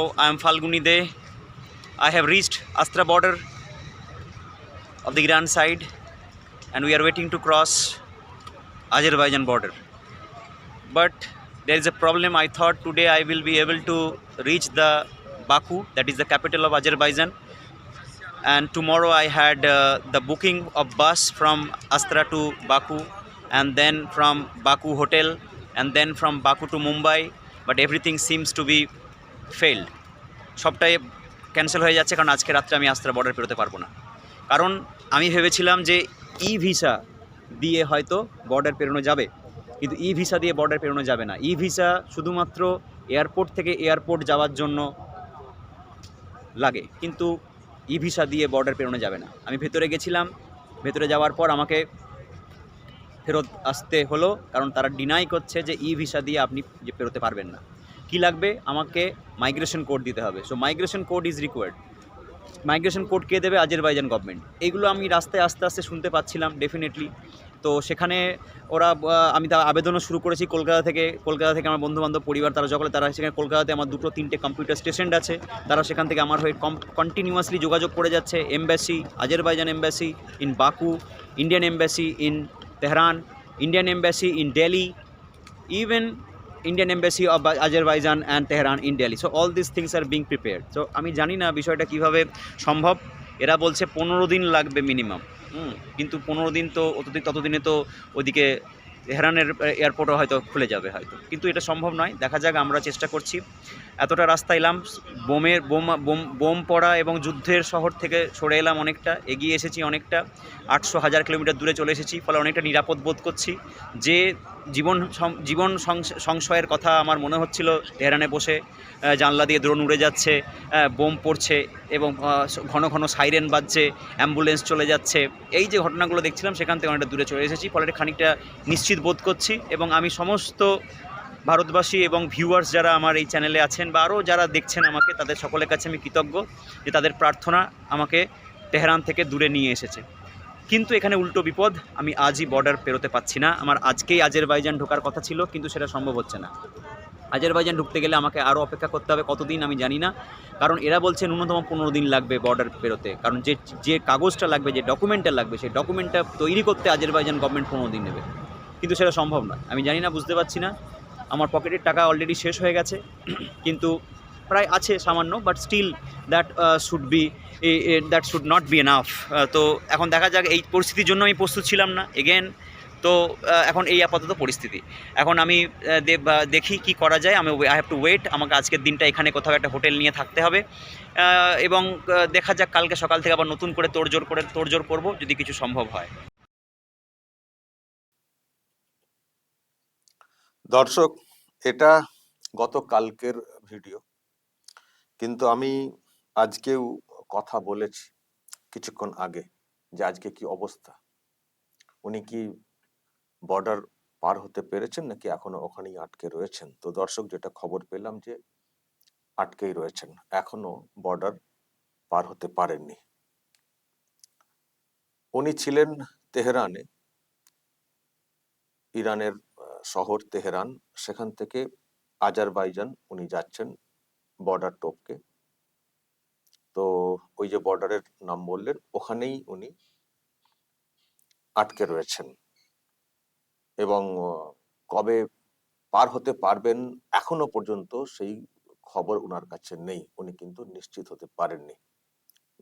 So I am Falguni De. I have reached Astra border of the Iran side and we are waiting to cross Azerbaijan border. But there is a problem. I thought today I will be able to reach the Baku, that is the capital of Azerbaijan. And tomorrow I had uh, the booking of bus from Astra to Baku and then from Baku hotel and then from Baku to Mumbai. But everything seems to be failed. সবটাই cancel হয়ে যাচ্ছে কারণ আজকে রাত্রে আমি আস্ত্রা border পেরোতে পারব না। কারণ আমি ভেবেছিলাম যে ই ভিসা দিয়ে হয়তো বর্ডার পেরোনো যাবে, কিন্তু ই ভিসা দিয়ে বর্ডার পেরোনো যাবে না। ই ভিসা শুধুমাত্র এয়ারপোর্ট থেকে এয়ারপোর্ট যাওয়ার জন্য লাগে, কিন্তু ই ভিসা দিয়ে বর্ডার পেরোনো যাবে না। আমি ভেতরে গেছিলাম, ভেতরে যাওয়ার পর আমাকে ফেরত আসতে হলো, কারণ তারা ডিনাই করছে যে ই ভিসা দিয়ে আপনি যে পেরোতে পারবেন না। কি লাগবে? আমাকে মাইগ্রেশন কোড দিতে হবে। So migration code is required migration code কে দেবে আজেরবাইজান গভর্নমেন্ট এইগুলো আমি রাস্তায় আস্তে আস্তে শুনতে পাচ্ছিলাম ডেফিনেটলি তো সেখানে ওরা আমি তা আবেদনও শুরু করেছি কলকাতা থেকে। কলকাতা থেকে আমার বন্ধুবান্ধব, পরিবার, তারা সকলে, তারা সেখানে কলকাতাতে আমার দুটো, তিনটে কম্পিউটার স্টেশন আছে। তারা সেখান থেকে আমার হয়ে কম কন্টিনিউয়াসলি যোগাযোগ করে যাচ্ছে। Embassy Azerbaijan embassy in Baku Indian embassy in Tehran Indian embassy in Delhi even Indian Embassy of Azerbaijan and Tehran in Delhi. So all these things are being prepared. So আমি জানি না বিষয়টা কীভাবে সম্ভব। এরা বলছে পনেরো দিন লাগবে মিনিমাম কিন্তু পনেরো দিন তো অতদিন ততদিনে তো ওদিকে তেহরানের এয়ারপোর্টও হয়তো খুলে যাবে হয়তো। কিন্তু এটা সম্ভব নয়। দেখা যাক আমরা চেষ্টা করছি। এতটা রাস্তা এলাম। বোমের বোম বোম বোম পড়া এবং যুদ্ধের শহর থেকে সরে এলাম অনেকটা। এগিয়ে এসেছি অনেকটা। আটশো হাজার কিলোমিটার দূরে চলে এসেছি। ফলে অনেকটা নিরাপদ বোধ করছি। যে জীবন জীবন সংশ- সংশয়ের কথা আমার মনে হচ্ছিল। তেহরানে বসে জানলা দিয়ে দ্রোণ উড়ে যাচ্ছে বোম পড়ছে এবং ঘন ঘন সাইরেন বাজছে, অ্যাম্বুলেন্স চলে যাচ্ছে। এই যে ঘটনাগুলো দেখছিলাম, সেখান থেকে অনেকটা দূরে চলে এসেছি, ফলে খানিকটা নিশ্চিত বোধ করছি এবং আমি সমস্ত ভারতবাসী এবং ভিউয়ার্স যারা আমার এই চ্যানেলে আছেন বা আরও যারা দেখছেন আমাকে, তাদের সকলের কাছে আমি কৃতজ্ঞ যে তাদের প্রার্থনা আমাকে তেহরান থেকে দূরে নিয়ে এসেছে। কিন্তু এখানে উল্টো বিপদ, আমি আজই বর্ডার পেরোতে পাচ্ছি না। আমার আজকেই আজেরবাইজান ঢোকার কথা ছিল, কিন্তু সেটা সম্ভব হচ্ছে না। আজেরবাইজান ঢুকতে গেলে আমাকে আরও অপেক্ষা করতে হবে, কতদিন আমি জানি না। কারণ এরা বলছে ন্যূনতম পনেরো দিন লাগবে বর্ডার পেরোতে। কারণ যে যে কাগজটা লাগবে, যে ডকুমেন্টটা লাগবে, সেই ডকুমেন্টটা তৈরি করতে আজেরবাইজান গভর্নমেন্ট পনেরো দিন নেবে। কিন্তু সেটা সম্ভব না আমি জানি না, বুঝতে পারছি না। আমার পকেটের টাকা অলরেডি শেষ হয়ে গেছে। কিন্তু প্রায় আছে সামান্য but still that should be that should not be enough তো এখন দেখা যাক, এই পরিস্থিতির জন্য আমি প্রস্তুত ছিলাম না এগেন তো এখন এই আপাতত পরিস্থিতি। এখন আমি বা, দেখি কি করা যায়। আমি আই হ্যাভ টু ওয়েট আমাকে আজকের দিনটা এখানে কোথাও একটা হোটেল নিয়ে থাকতে হবে। এবং দেখা যাক, কালকে সকাল থেকে আবার নতুন করে তোড়জোড় করে, তোড়জোড় করব, যদি কিছু সম্ভব হয়। দর্শক, এটা গতকালকের ভিডিও। কিন্তু আমি আজকেও কথা বলেছি কিছুক্ষণ আগে যে আজকে কি অবস্থা। উনি কি বর্ডার পার হতে পেরেছেন নাকি এখনও ওখানেই আটকে রয়েছেন? তো দর্শক, যেটা খবর পেলাম যে আটকেই রয়েছেন, এখনও বর্ডার পার হতে পারেননি। উনি ছিলেন তেহরানে, ইরানের শহর তেহরান। সেখান থেকে আজারবাইজান উনি যাচ্ছেন। বর্ডার টপকে তো ওই যে বর্ডারের নাম বললেন, ওখানেই উনি আটকে রয়েছেন। এবং কবে পার হতে পারবেন এখনও পর্যন্ত সেই খবর ওনার কাছে নেই। উনি কিন্তু নিশ্চিত হতে পারেননি।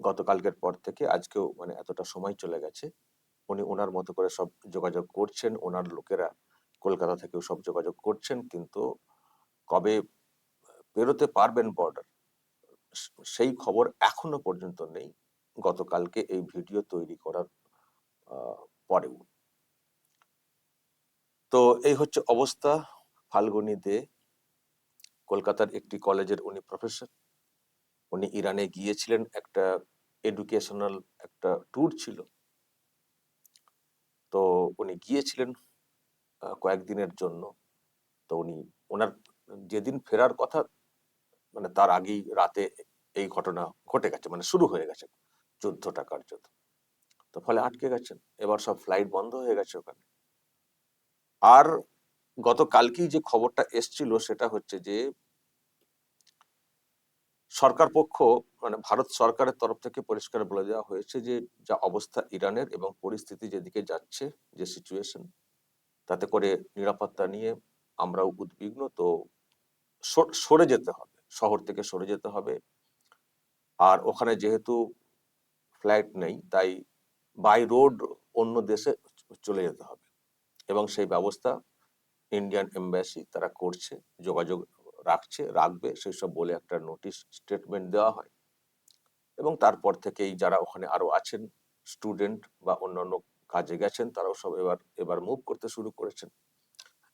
গতকালকের পর থেকে আজকেও মানে এতটা সময় চলে গেছে, উনি ওনার মতো করে সব যোগাযোগ করছেন ওনার লোকেরা কলকাতা থেকেও সব যোগাযোগ করছেন, কিন্তু কবে পেরোতে পারবেন বর্ডার সেই খবর এখনও পর্যন্ত নেই। গতকালকে এই ভিডিও তৈরি করার পরেও। তো এই হচ্ছে অবস্থা ফাল্গুনি দে। কলকাতার একটি কলেজের উনি প্রফেসর উনি ইরানে গিয়েছিলেন, একটা এডুকেশনাল একটা ট্যুর ছিল। তো উনি গিয়েছিলেন কয়েকদিনের জন্য। তো উনি ওনার যেদিন ফেরার কথা মানে তার আগেই রাতে এই ঘটনা ঘটে গেছে মানে শুরু হয়ে গেছে যুদ্ধটা কার্যত। তো ফলে আটকে গেছেন। এবার সব ফ্লাইট বন্ধ হয়ে গেছে ওখানে। আর গতকালকেই যে খবরটা এসছিল সেটা হচ্ছে যে, সরকার পক্ষ মানে ভারত সরকারের তরফ থেকে পরিষ্কার বলে দেওয়া হয়েছে যে, যা অবস্থা ইরানের এবং পরিস্থিতি যেদিকে যাচ্ছে, যে সিচুয়েশন তাতে করে নিরাপত্তা নিয়ে আমরাও উদ্বিগ্ন। তো সর- সরে যেতে হবে। শহর থেকে সরে যেতে হবে। আর ওখানে যেহেতু ফ্লাইট নেই, তাই বাই রোড অন্য দেশে চলে যেতে হবে। এবং সেই ব্যবস্থা ইন্ডিয়ান এম্বাসি তারা করছে, যোগাযোগ রাখছে, রাখবে সেই সব বলে একটা নোটিশ স্টেটমেন্ট দেওয়া হয়। এবং তারপর থেকেই যারা ওখানে আরও আছেন স্টুডেন্ট বা অন্যান্য কাজে গেছেন, তারাও সব এবার এবার মুভ করতে শুরু করেছেন।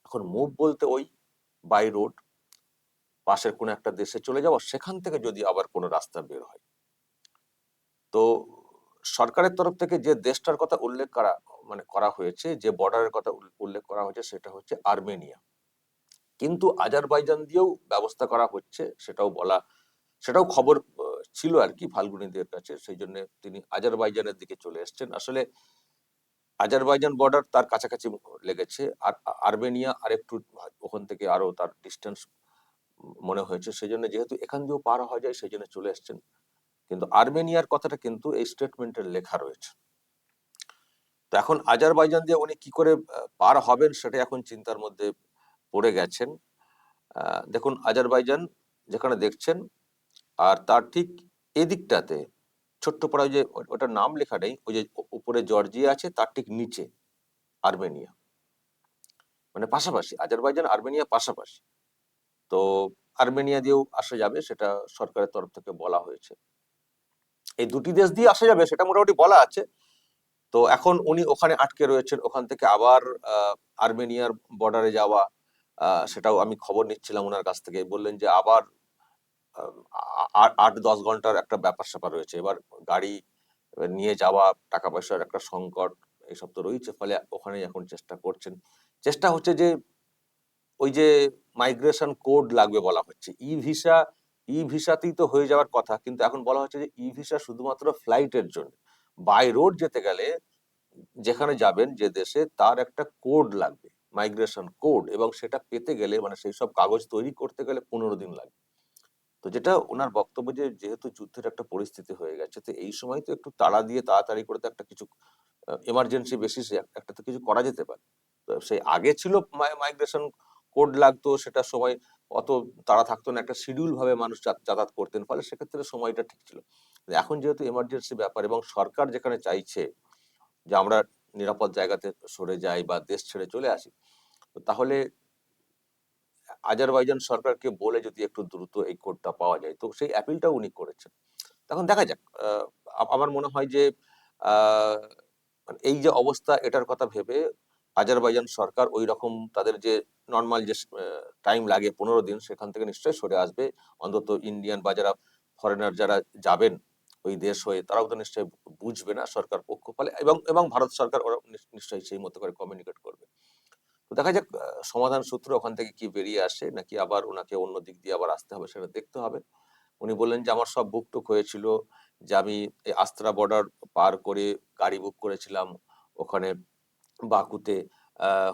এখন মুভ বলতে ওই বাই রোড পাশের কোনো একটা দেশে চলে যাওয়া, সেখান থেকে যদি আবার কোনো রাস্তা বের হয়। তো সরকারের তরফ থেকে যে দেশটার কথা উল্লেখ করা মানে করা হয়েছে, যে বর্ডারের কথা উল্লেখ করা হয়েছে, সেটা হচ্ছে আর্মেনিয়া। কিন্তু আজারবাইজান দিয়েও ব্যবস্থা করা হচ্ছে, সেটাও বলা, সেটাও খবর ছিল আর কি ফাল্গুনীদের কাছে, সেই জন্য তিনি আজারবাইজানের দিকে চলে এসেছেন। আসলে আজারবাইজান বর্ডার তার কাছাকাছি লেগেছে, আর আর্মেনিয়া আরেকটু ওখান থেকে আরও তার ডিস্টেন্স মনে হয়েছে সেই জন্য যেহেতু এখান দিয়েও পার হওয়া যায় সেই জন্য চলে এসছেন। কিন্তু আর্মেনিয়ার কথাটা কিন্তু এই স্টেটমেন্টের লেখা রয়েছে। তো এখন আজারবাইজান দিয়ে উনি কি করে পার হবেন, সেটা এখন চিন্তার মধ্যে পড়ে গেছেন। দেখুন, আজারবাইজান যেখানে দেখছেন, আর তার ঠিক এদিকটাতে ছোট্ট পাড়া ওই যে ওটার নাম লেখা নেই, ওই যে উপরে জর্জিয়া আছে, তার ঠিক নিচে আর্মেনিয়া। মানে পাশাপাশি, আজারবাইজান আর্মেনিয়া পাশাপাশি। তো আর্মেনিয়া দিয়েও আসা যাবে, সেটা সরকারের তরফ থেকে বলা হয়েছে। এই দুটি দেশ দিয়ে আসা যাবে, সেটা মোটামুটি বলা আছে। তো এখন উনি ওখানে আটকে রয়েছেন, ওখান থেকে আবার আর্মেনিয়ার বর্ডারে যাওয়া সেটাও আমি খবর নিচ্ছিলাম ওনার কাছ থেকে। বললেন যে আবার আট দশ ঘণ্টার একটা ব্যাপার স্যাপার রয়েছে। এবার গাড়ি নিয়ে যাওয়া, টাকা পয়সার একটা সংকট এইসব তো রয়েছে, ফলে ওখানে এখন চেষ্টা করছেন। চেষ্টা হচ্ছে যে ওই যে মাইগ্রেশন কোড লাগবে বলা হচ্ছে। ই ভিসা ই ভিসাতেই তো হয়ে যাওয়ার কথা, কিন্তু এখন বলা হচ্ছে যে ই ভিসা শুধুমাত্র ফ্লাইটের জন্য। বাই রোড যেতে গেলে যেখানে যাবেন, যে দেশে তার একটা কোড লাগবে মাইগ্রেশন কোড এবং সেটা পেতে গেলে মানে সেই সব কাগজ তৈরি করতে গেলে পনেরো দিন লাগবে তো যেটা ওনার বক্তব্য যে যেহেতু যুদ্ধের একটা পরিস্থিতি হয়ে গেছে, তো এই সময় তো একটু তাড়া দিয়ে তাড়াতাড়ি করে তো একটা কিছু এমার্জেন্সি বেসিসে একটা তো কিছু করা যেতে পারে। সেই আগে ছিল মাইগ্রেশন কোড লাগতো, সেটা সময় অত তাড়া থাকতো না, একটা শিডিউল ভাবে মানুষ যাতায়াত করতেন, ফলে সেক্ষেত্রে সময়টা ঠিক ছিল। এখন যেহেতু এমার্জেন্সি ব্যাপার এবং সরকার যেখানে চাইছে যে আমরা নিরাপদ জায়গাতে সরে যাই বা দেশ ছেড়ে চলে আসি তাহলে আজারবাইজান সরকারকে বলে যদি একটু দ্রুত এই কোডটা পাওয়া যায়, তো সেই অ্যাপিলটা উনি করেছেন। তখন দেখা যাক আমার মনে হয় যে এই যে অবস্থা, এটার কথা ভেবে আজারবাইজান সরকার ওই রকম তাদের যে নর্মাল যে টাইম লাগে পনেরো দিন, সেখান থেকে নিশ্চয়ই সরে আসবে। অন্তত ইন্ডিয়ান বা যারা ফরেনার যারা যাবেন ওই দেশ হয়ে, তারাও তো নিশ্চয়ই বুঝবে না সরকার পক্ষ ফলে এবং এবং ভারত সরকার ওরা নিশ্চয়ই সেই মতো করে কমিউনিকেট করবে। তো দেখা যাক সমাধান সূত্র ওখান থেকে কি বেরিয়ে আসে, নাকি আবার ওনাকে অন্য দিক দিয়ে আবার আসতে হবে সেটা দেখতে হবে। উনি বললেন যে, আমার সব বুক টুক হয়েছিল যে, আমি এই আস্ত্রা বর্ডার পার করে গাড়ি বুক করেছিলাম। ওখানে বাকুতে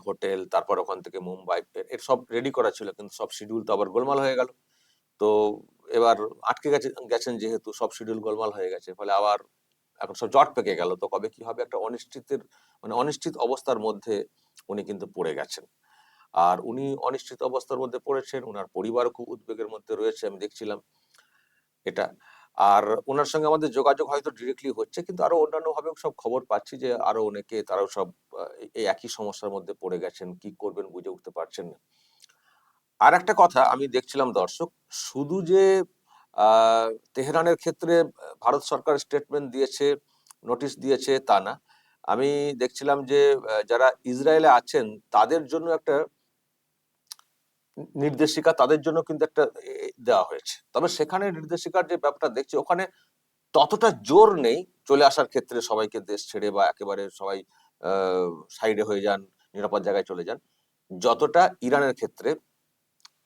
হোটেল, তারপর ওখান থেকে মুম্বাই, এর- সব রেডি করা ছিল, কিন্তু সব শিডিউল তো আবার গোলমাল হয়ে গেল। তো এবার আটকে গেছে, গেছেন যেহেতু, সব শিডিউল গোলমাল হয়ে গেছে, ফলে আবার এখন সব জট পেকে গেল। তো কবে কি হবে একটা অনিশ্চিতের মানে অনিশ্চিত অবস্থার মধ্যে উনি কিন্তু পড়ে গেছেন। আর উনি অনিশ্চিত অবস্থার মধ্যে পড়েছেন ওনার পরিবারও খুব উদ্বেগের মধ্যে রয়েছে, আমি দেখছিলাম এটা। আর ওনার সঙ্গে আমাদের যোগাযোগ হয়তো ডিরেক্টলি হচ্ছে, কিন্তু আরও অন্যান্য ভাবে সব খবর পাচ্ছি যে আরও অনেকে তারাও সব এই- একই সমস্যার মধ্যে পড়ে গেছেন, কি করবেন বুঝে উঠতে পারছেন না। আর একটা কথা আমি দেখছিলাম দর্শক, শুধু যে তেহরানের ক্ষেত্রে ভারত সরকার স্টেটমেন্ট দিয়েছে নোটিশ দিয়েছে তা না। আমি দেখছিলাম যে যারা ইসরায়েলে আছেন তাদের জন্য একটা নির্দেশিকা তাদের জন্য কিন্তু একটা দেওয়া হয়েছে। তবে সেখানে নির্দেশিকার যে ব্যাপারটা দেখছি, ওখানে ততটা জোর নেই, চলে আসার ক্ষেত্রে সবাইকে দেশ ছেড়ে বা একেবারে সবাই সাইডে হয়ে যান, নিরাপদ জায়গায় চলে যান, যতটা ইরানের ক্ষেত্রে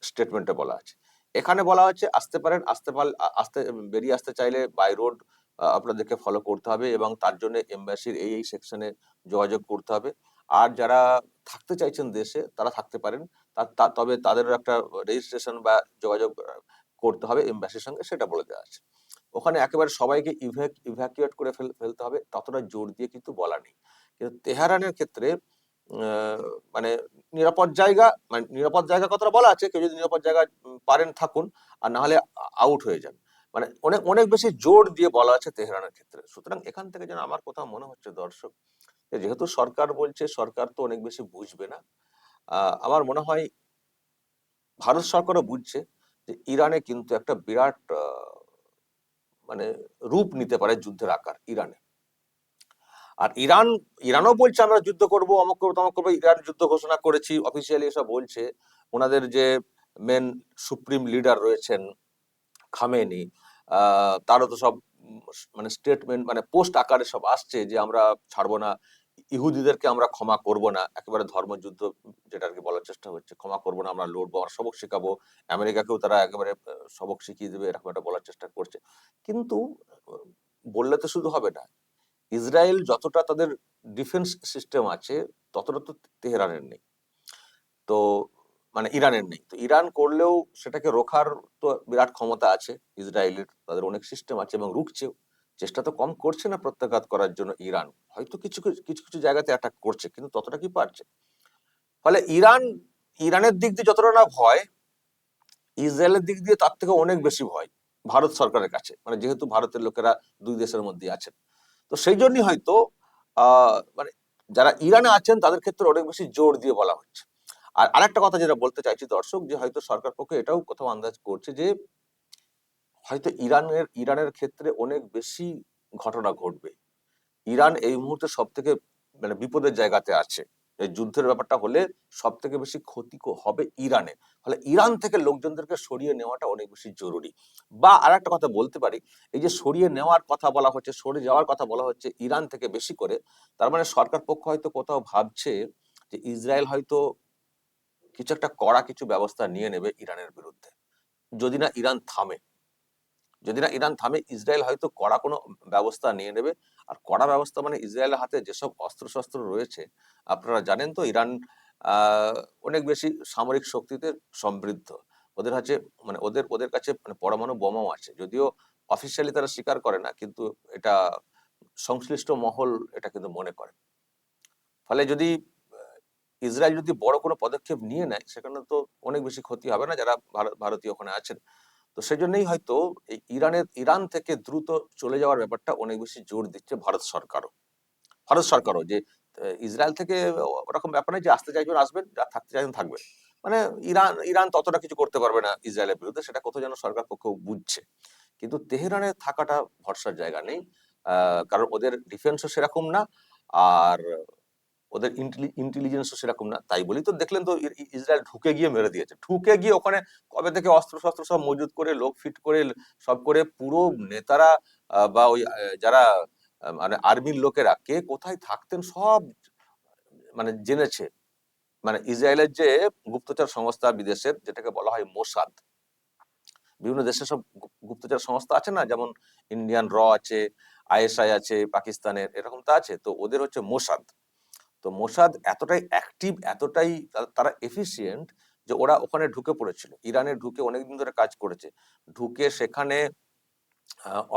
স্টেটমেন্টে বলা আছে। এখানে বলা হচ্ছে, আসতে পারেন, আসতে পার আসতে, বেরিয়ে আসতে চাইলে বাই রোড আপনাদেরকে ফলো করতে হবে এবং তার জন্য এম্বাসির এই এই সেকশনে যোগাযোগ করতে হবে। আর যারা থাকতে চাইছেন দেশে, তারা থাকতে পারেন। তবে তাদেরও একটা রেজিস্ট্রেশন বা যোগাযোগ করতে হবে এমবাসির সঙ্গে, সেটা বলে দেওয়া আছে। ওখানে একেবারে সবাইকে ইভ্যাকুয়েট করে ফেলতে হবে, ততটা জোর দিয়ে কিন্তু বলা নেই। কিন্তু তেহারানের ক্ষেত্রে মানে নিরাপদ জায়গা মানে নিরাপদ জায়গা কথাটা বলা আছে, কেউ যদি নিরাপদ জায়গা পারেন থাকুন, আর না হলে আউট হয়ে যান। মানে অনেক অনেক বেশি জোর দিয়ে বলা আছে তেহরানের ক্ষেত্রে। সুতরাং এখান থেকে যেন আমার কোথাও মনে হচ্ছে দর্শক যেহেতু সরকার বলছে, সরকার তো অনেক বেশি বুঝবে না আমার মনে হয় ভারত সরকারও বুঝছে যে ইরানে কিন্তু একটা বিরাট মানে রূপ নিতে পারে যুদ্ধের আকার ইরানে। আর ইরান, ইরানও বলছে, আমরা যুদ্ধ করব, অমক করব, তমক করব, ইরান যুদ্ধ ঘোষণা করেছি অফিসিয়ালি এসব বলছে। ওনাদের যে মেন সুপ্রিম লিডার রয়েছেন খামেনি তারও তো সব মানে স্টেটমেন্ট মানে পোস্ট আকারে সব আসছে যে আমরা ছাড়বো না। ইহুদিদেরকে আমরা ক্ষমা করব না, একেবারে ধর্মযুদ্ধ যেটা আর কি বলার চেষ্টা হচ্ছে, ক্ষমা করব না, আমরা লড়বো, আমরা সবক শেখাবো, আমেরিকাকেও তারা একেবারে সবক শিখিয়ে দেবে, এরকম একটা বলার চেষ্টা করছে। কিন্তু বললে তো শুধু হবে না, ইসরায়েল যতটা তাদের ডিফেন্স সিস্টেম আছে, ততটা তো তেহরানের নেই। তো মানে ইরানের নেই। তো ইরান করলেও সেটাকে রোখার তো বিরাট ক্ষমতা আছে, ইসরায়েলের, তাদের অনেক সিস্টেম আছে এবং রুখছেও। চেষ্টা তো কম করছে না প্রত্যাঘাত করার জন্য ইরান। হয়তো কিছু কিছু কিছু জায়গাতে অ্যাটাক করছে, কিন্তু ততটা কি পারছে? ফলে ইরান, ইরানের দিক দিয়ে যতটা না ভয়, ইসরায়েলের দিক দিয়ে তার থেকে অনেক বেশি ভয় ভারত সরকারের কাছে। মানে যেহেতু ভারতের লোকেরা দুই দেশের মধ্যে আছেন। তো সেই জন্যই হয়তো মানে যারা ইরানে আছেন তাদের ক্ষেত্রে অনেক বেশি জোর দিয়ে বলা হচ্ছে। আর আরেকটা কথা যেটা বলতে চাইছি দর্শক, যে হয়তো সরকার পক্ষে এটাও কোথাও আন্দাজ করছে যে হয়তো ইরানের ইরানের ক্ষেত্রে অনেক বেশি ঘটনা ঘটবে। ইরান এই মুহূর্তে সব থেকে মানে বিপদের জায়গাতে আছে। এই যুদ্ধের ব্যাপারটা হলে সব থেকে বেশি ক্ষতি হবে ইরানে। ফলে ইরান থেকে লোকজনদেরকে সরিয়ে নেওয়াটা অনেক বেশি জরুরি। বা আর একটা কথা বলতে পারি, এই যে সরিয়ে নেওয়ার কথা বলা হচ্ছে, সরে যাওয়ার কথা বলা হচ্ছে ইরান থেকে বেশি করে, তার মানে সরকার পক্ষ হয়তো কোথাও ভাবছে যে ইসরায়েল হয়তো কিছু একটা কড়া কিছু ব্যবস্থা নিয়ে নেবে ইরানের বিরুদ্ধে। যদি না ইরান থামে যদি না ইরান থামে, ইসরায়েল হয়তো কড়া কোনো ব্যবস্থা নিয়ে নেবে। আর কড়া ব্যবস্থা মানে ইসরায়েলের হাতে যেসব অস্ত্রশস্ত্র রয়েছে, আপনারা জানেন তো ইরান অনেক বেশি সামরিক শক্তিতে সমৃদ্ধ। ওদের হচ্ছে মানে ওদের ওদের কাছে মানে পরমাণু বোমাও আছে। যদিও অফিসিয়ালি তারা স্বীকার করে না, কিন্তু এটা সংশ্লিষ্ট মহল এটা কিন্তু মনে করে। ফলে যদি, ইসরায়েল যদি বড় কোনো পদক্ষেপ নিয়ে নেয়, সেখানে তো অনেক বেশি ক্ষতি হবে না যারা ভারত- ভারতীয় ওখানে আছেন। তো সেই জন্যই হয়তো এই ইরানের, ইরান থেকে দ্রুত চলে যাওয়ার ব্যাপারটা অনেক বেশি জোর দিচ্ছে ভারত সরকারও। ভারত সরকারও যে ইসরায়েল থেকে ওরকম ব্যাপার নেই যে আসতে চাইবেন আসবেন, যা থাকতে চাইবেন থাকবেন। মানে ইরান ইরান ততটা কিছু করতে পারবে না ইসরায়েলের বিরুদ্ধে, সেটা কোথাও যেন সরকার পক্ষ বুঝছে। কিন্তু তেহরানে থাকাটা ভরসার জায়গা নেই কারণ ওদের ডিফেন্সও সেরকম না, আর ওদের ইন্টেলিজেন্সও সেরকম না। তাই বলি তো দেখলেন তো ইসরায়েল ঢুকে গিয়ে মেরে দিয়েছে। ঢুকে গিয়ে ওখানে কবে থেকে অস্ত্র শস্ত্র সব মজুত করে, লোক ফিট করে, সব করে পুরো নেতারা বা ওই যারা মানে আর্মির লোকেরা কে কোথায় থাকতেন সব মানে জেনেছে। মানে ইসরায়েলের যে গুপ্তচর সংস্থা বিদেশের যেটাকে বলা হয় মোসাদ, বিভিন্ন দেশের সব গুপ্তচর সংস্থা আছে না? যেমন ইন্ডিয়ান র আছে, আইএসআই আছে, পাকিস্তানের, এরকম তো আছে। তো ওদের হচ্ছে মোসাদ। তো মোসাদ এতটাই অ্যাক্টিভ এতটাই তারা এফিসিয়েন্ট যে ওরা ওখানে ঢুকে পড়েছিল। ইরানে ঢুকে অনেকদিন ধরে কাজ করেছে। ঢুকে সেখানে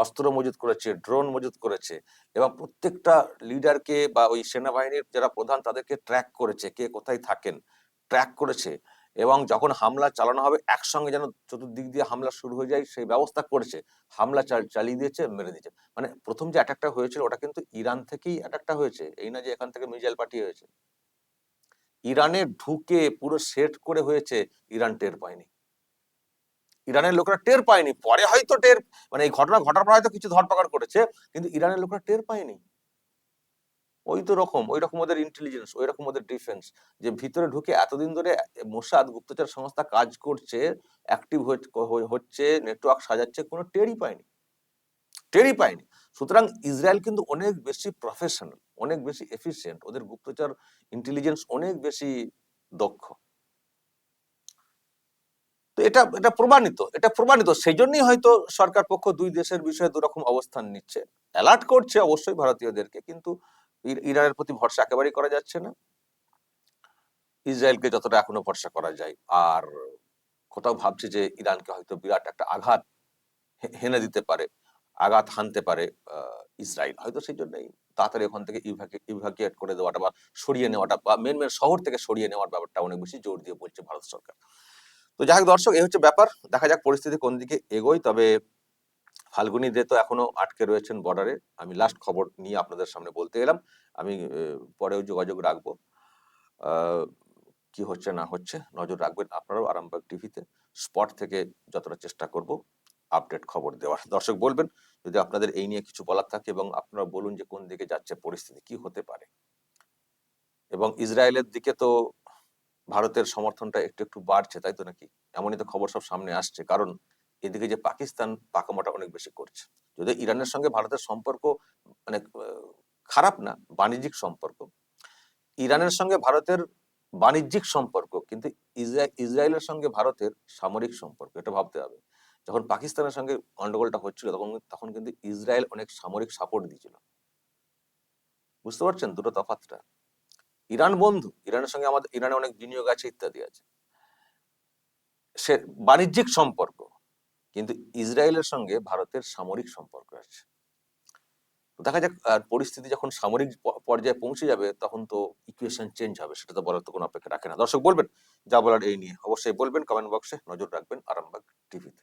অস্ত্র মজুত করেছে ড্রোন মজুত করেছে এবং প্রত্যেকটা লিডারকে বা ওই সেনাবাহিনীর যারা প্রধান তাদেরকে ট্র্যাক করেছে, কে কোথায় থাকেন ট্র্যাক করেছে। এবং যখন হামলা চালানো হবে, একসঙ্গে যেন চতুর্দিক দিয়ে হামলা শুরু হয়ে যায়, সেই ব্যবস্থা করেছে। হামলা চালিয়ে দিয়েছে, মেরে দিয়েছে। মানে প্রথম যে অ্যাটাকটা হয়েছিল, ওটা কিন্তু ইরান থেকেই অ্যাটাকটা হয়েছে। এই না যে এখান থেকে মিসাইল পাঠিয়ে হয়েছে। ইরানে ঢুকে পুরো সেট করে হয়েছে ইরান টের পায়নি। ইরানের লোকরা টের পায়নি। পরে হয়তো টের মানে এই ঘটনা ঘটার পর হয়তো কিছু ধরপাকড় করেছে, কিন্তু ইরানের লোকরা টের পায়নি। ওই তো রকম, ওই রকম ওদের ইন্টেলিজেন্স ওই রকম ওদের ডিফেন্স যে ভিতরে ঢুকে এতদিন ধরে মোসাদ গুপ্তচর সংস্থা কাজ করছে অ্যাক্টিভ হচ্ছে নেটওয়ার্ক সাজাচ্ছে, কোনো টেরই পায়নি। টেরই পায়নি। সুতরাং ইসরায়েল কিন্তু অনেক বেশি প্রফেশনাল অনেক বেশি এফিসিয়েন্ট ওদের গুপ্তচর ইন্টেলিজেন্স অনেক বেশি দক্ষ। তো এটা এটা প্রমাণিত এটা প্রমাণিত। সেই জন্যই হয়তো সরকার পক্ষ দুই দেশের বিষয়ে দুরকম অবস্থান নিচ্ছে। অ্যালার্ট করছে অবশ্যই ভারতীয়দেরকে, কিন্তু ইরানের প্রতি ভরসা একেবারেই করা যাচ্ছে না। ইসরায়েলকে যতটা এখনও ভরসা করা যায়। আর কোথাও ভাবছে যে ইরানকে হয়তো বিরাট একটা আঘাত হেনে দিতে পারে, আঘাত হানতে পারে ইসরায়েল। হয়তো সেই জন্যই তাড়াতাড়ি ওখান থেকে ইভাকিয়েট করে দেওয়াটা বা সরিয়ে নেওয়াটা বা মেন মেন শহর থেকে সরিয়ে নেওয়ার ব্যাপারটা অনেক বেশি জোর দিয়ে বলছে ভারত সরকার। তো যাই হোক দর্শক এই হচ্ছে ব্যাপার। দেখা যাক পরিস্থিতি কোন দিকে এগোয়। তবে ফাল্গুনি দে তো এখনও আটকে রয়েছেন বর্ডারে আমি লাস্ট খবর নিয়ে আপনাদের সামনে বলতে এলাম। আমি পরেও যোগাযোগ রাখব। কি হচ্ছে না হচ্ছে নজর রাখবেন আপনারাও আরামবাগ টিভিতে। স্পট থেকে যতটা চেষ্টা করব আপডেট খবর দেওয়ার। দর্শক বলবেন, যদি আপনাদের এই নিয়ে কিছু বলার থাকে এবং আপনারা বলুন যে কোন দিকে যাচ্ছে, পরিস্থিতি কি হতে পারে। এবং ইসরায়েলের দিকে তো ভারতের সমর্থনটা একটু একটু বাড়ছে, তাই তো নাকি? এমনই তো খবর সব সামনে আসছে। কারণ এদিকে যে পাকিস্তান পাকামোটা অনেক বেশি করছে। যদি ইরানের সঙ্গে ভারতের সম্পর্ক মানে খারাপ না, বাণিজ্যিক সম্পর্ক। ইরানের সঙ্গে ভারতের বাণিজ্যিক সম্পর্ক, কিন্তু ইসরায়েলের সঙ্গে ভারতের সামরিক সম্পর্ক, এটা ভাবতে হবে। যখন পাকিস্তানের সঙ্গে গন্ডগোলটা হচ্ছিল, তখন তখন কিন্তু ইসরায়েল অনেক সামরিক সাপোর্ট দিয়েছিল। বুঝতে পারছেন দুটো তফাৎটা ইরান বন্ধু, ইরানের সঙ্গে আমাদের, ইরানে অনেক বিনিয়োগ আছে, ইত্যাদি আছে। সে বাণিজ্যিক সম্পর্ক কিন্তু ইসরায়েলের সঙ্গে ভারতের সামরিক সম্পর্ক আছে। দেখা যাক, আর পরিস্থিতি যখন সামরিক পর্যায়ে পৌঁছে যাবে, তখন তো ইকুয়েশন চেঞ্জ হবে, সেটা তো বলার তো কোনো অপেক্ষা রাখে না। দর্শক, বলবেন যা বলার এই নিয়ে। অবশ্যই বলবেন কমেন্ট বক্সে নজর রাখবেন আরামবাগ টিভিতে